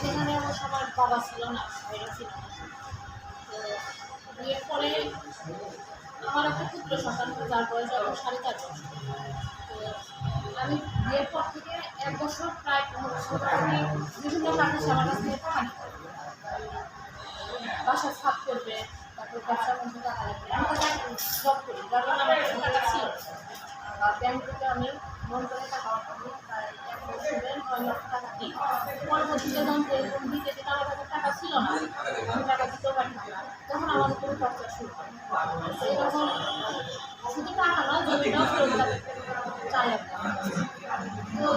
সেখানে আমার সবার বাবা ছিল না, ভাইরা ছিল বিয়ের পরে আমার একটা পুত্র সন্তান যার বয়স এখন সাড়ে চার বছর। আমি বিয়ের পর থেকে এক বছর প্রায় বছর আমি বিভিন্ন কাজে সে আমার কাছ থেকে টাকা বাসার সাফ করবে, তারপর ব্যবসার মধ্যে টাকা লাগবে আমি তো জব করি কারণে আমার টাকা ছিল। ছিল না আমি টাকা দিতেও না তখন আমার উপরে খরচা শুরু এরকম শুধু টাকা না জমিটাও চাই তো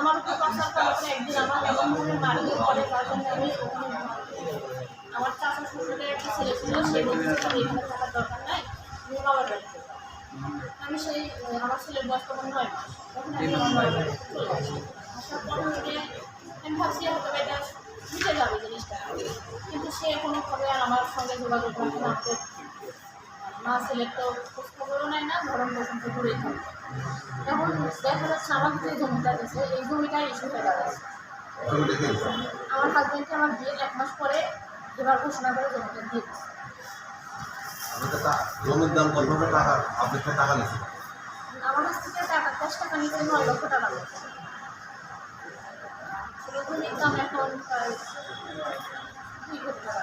আমার উপর খরচা করার একদিন আমার এমন ধরনের বাড়ি পরে তার জন্য আমি আমার চাচা শ্বশুরের একটা ছেলে ছিল সে বলছে আমি এখানে থাকার দরকার নাই তুমি বাবার বাড়িতে আমি সেই আমার ছেলের বয়স তখন নয় মাস। তখন আমি আমার বাড়িতে চলে আসি। আসার পর থেকে আমি ভাবছি সে কোনোভাবে আর আমার সঙ্গে যোগাযোগ রাখে না আমাদের মা ছেলের তো খোঁজ খবরও নেয় না ভরণ পোষণ তো। দূরেই থাকে এখন দেখা যাচ্ছে আমাকে যে জমিটা দিচ্ছে এই জমিটাই ইস্যু হয়ে দাঁড়াচ্ছে। জমিটা কে দিছে? আমার হাজব্যান্ডকে আমার বিয়ের এক মাস পরে এবার ঘোষণা করে জমিটা দিয়ে দিচ্ছে। আপনি তো টা- জমির দাম কত? টাকা? আপনি টাকা নিচ্ছেন আমার কাছ থেকে টাকা দশ টাকা নিতে নয় লক্ষ টাকা। সেটা জমির দাম এখন প্রায় দুই কোটি টাকা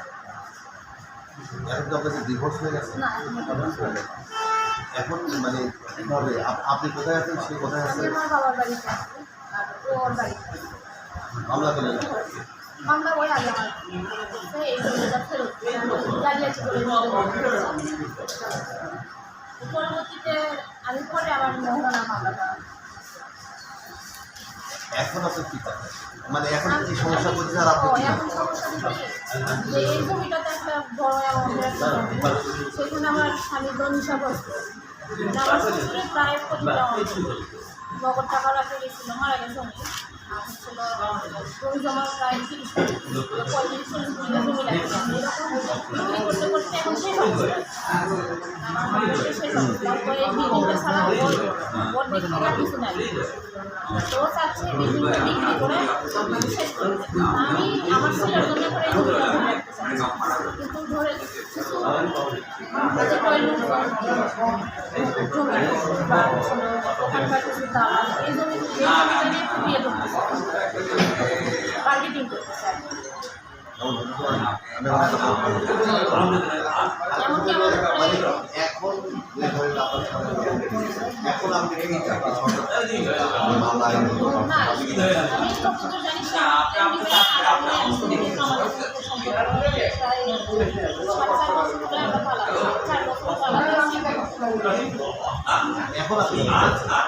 এখন তো আপনাদের ডিভোর্স হয়ে গেছে? এখন মানে আপ- আপনি কোথায় আছেন? সে কোথায় আছে। মামলা করলেন মামলা ওই আগে আমার করছে, এই জমিটা ফেরত জালিয়াতি করে পরবর্তীতে আমি পরে আবার মোহনা মামলা করা এখন আপনি কি মানে এখন কি সমস্যা করছে আর আপনি কি এই জমিটাতে একটা বড় অ্যামাউন্টের একটা সেখানে আমার স্বামীর দন হিসাবস্ত আমার শ্বশুরের প্রায় কোটি টাকা নগদ টাকা রাখে গেছিল মারা গেছে উনি কিছু নাই তো চাচ্ছে বিল্ডিংটা বিক্রি আমি আমার ছেলের জন্য করে কিছু যে কয় লোকজন জমি বা হচ্ছিল ওখানকার কিছু দালাল এই জমি এই জমিটা নিয়ে একটু বিয়ে করতে চায় মার্কেটিং করতে চায় যেমন ধরুন, আমি আপনাকে বলব। এমনকি আমার মানে উপরে এখন এখন আপনি কি চাকরি সরকার মামলা এখন আপনি?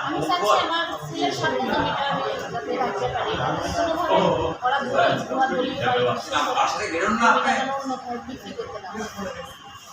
আমি চাচ্ছি আমার ছেলের সাথে জমিটা যাতে রাখতে পারি কোনোভাবে ওরা দলিল ধোয়া দলিল বাড়ি জমিটা যেন অন্যথায় বিক্রি করতে না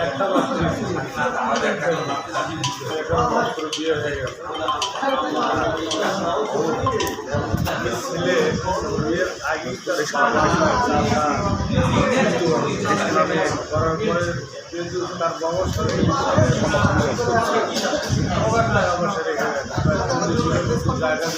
একটা বিয়ে বিয়ের আগে তার রেখে গেছে জায়গা